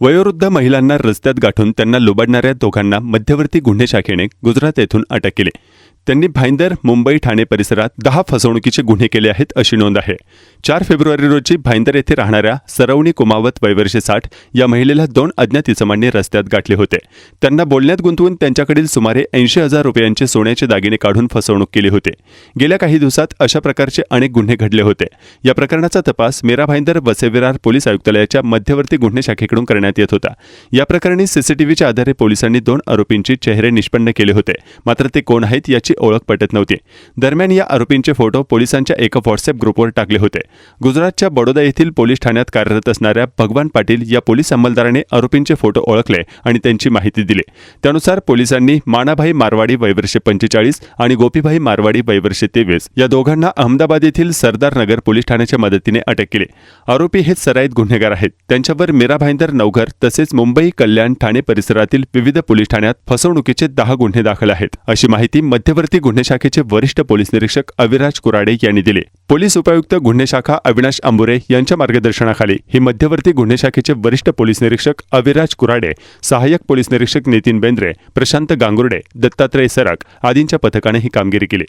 वयोवृद्ध महिलांना रस्त्यात गाठून त्यांना लुबाडणाऱ्या दोघांना मध्यवर्ती गुन्हे शाखेने गुजरात येथून अटक केली. त्यांनी भाईंदर मुंबई ठाणे परिसरात दहा फसवणुकीचे गुन्हे केले आहेत अशी नोंद आहे. चार फेब्रुवारी रोजी भाईंदर येथे राहणाऱ्या सरवणी कुमावत वैवर्षी साठ या महिलेला दोन अज्ञात इसमांनी रस्त्यात गाठले होते. त्यांना बोलण्यात गुंतवून त्यांच्याकडील सुमारे ऐंशी हजार रुपयांचे सोन्याचे दागिने काढून फसवणूक केली होती. गेल्या काही दिवसात अशा प्रकारचे अनेक गुन्हे घडले होते. या प्रकरणाचा तपास मेरा भाईंदर वसेविरार पोलीस आयुक्तालयाच्या मध्यवर्ती गुन्हे शाखेकडून करण्यात येत होता. या प्रकरणी सीसीटीव्हीच्या आधारे पोलिसांनी दोन आरोपींचे चेहरे निष्पन्न केले होते. मात्र ते कोण आहेत याची ओळख पटत नव्हती. दरम्यान या आरोपींचे फोटो पोलिसांच्या एका व्हॉट्सअप ग्रुपवर टाकले होते. गुजरातच्या बडोदा येथील पोलीस ठाण्यात कार्यरत असणाऱ्या भगवान पाटील या पोलीस अंमलदाराने आरोपींचे फोटो ओळखले आणि त्यांची माहिती दिली. त्यानुसार पोलिसांनी मानाभाई मारवाडी वयवर्षे पंचेचाळीस आणि गोपीभाई मारवाडी वयवर्षे तेवीस या दोघांना अहमदाबाद येथील सरदार नगर पोलीस ठाण्याच्या मदतीने अटक केली. आरोपी हे सराईत गुन्हेगार आहेत. त्यांच्यावर मीरा भाईंदर नवघर तसेच मुंबई कल्याण ठाणे परिसरातील विविध पोलीस ठाण्यात फसवणुकीचे दहा गुन्हे दाखल आहेत. अशी माहिती मध्यवर्ती गुन्हे शाखेचे वरिष्ठ पोलीस निरीक्षक अविराज कुराडे यांनी दिली. पोलीस उपायुक्त गुन्हे शाखा अविनाश अंबुरे यांच्या मार्गदर्शनाखाली ही मध्यवर्ती गुन्हे शाखेचे वरिष्ठ पोलीस निरीक्षक अविराज कुराडे सहाय्यक पोलीस निरीक्षक नितीन बेंद्रे प्रशांत गांगुर्डे दत्तात्रय सरक आदींच्या पथकाने ही कामगिरी केली.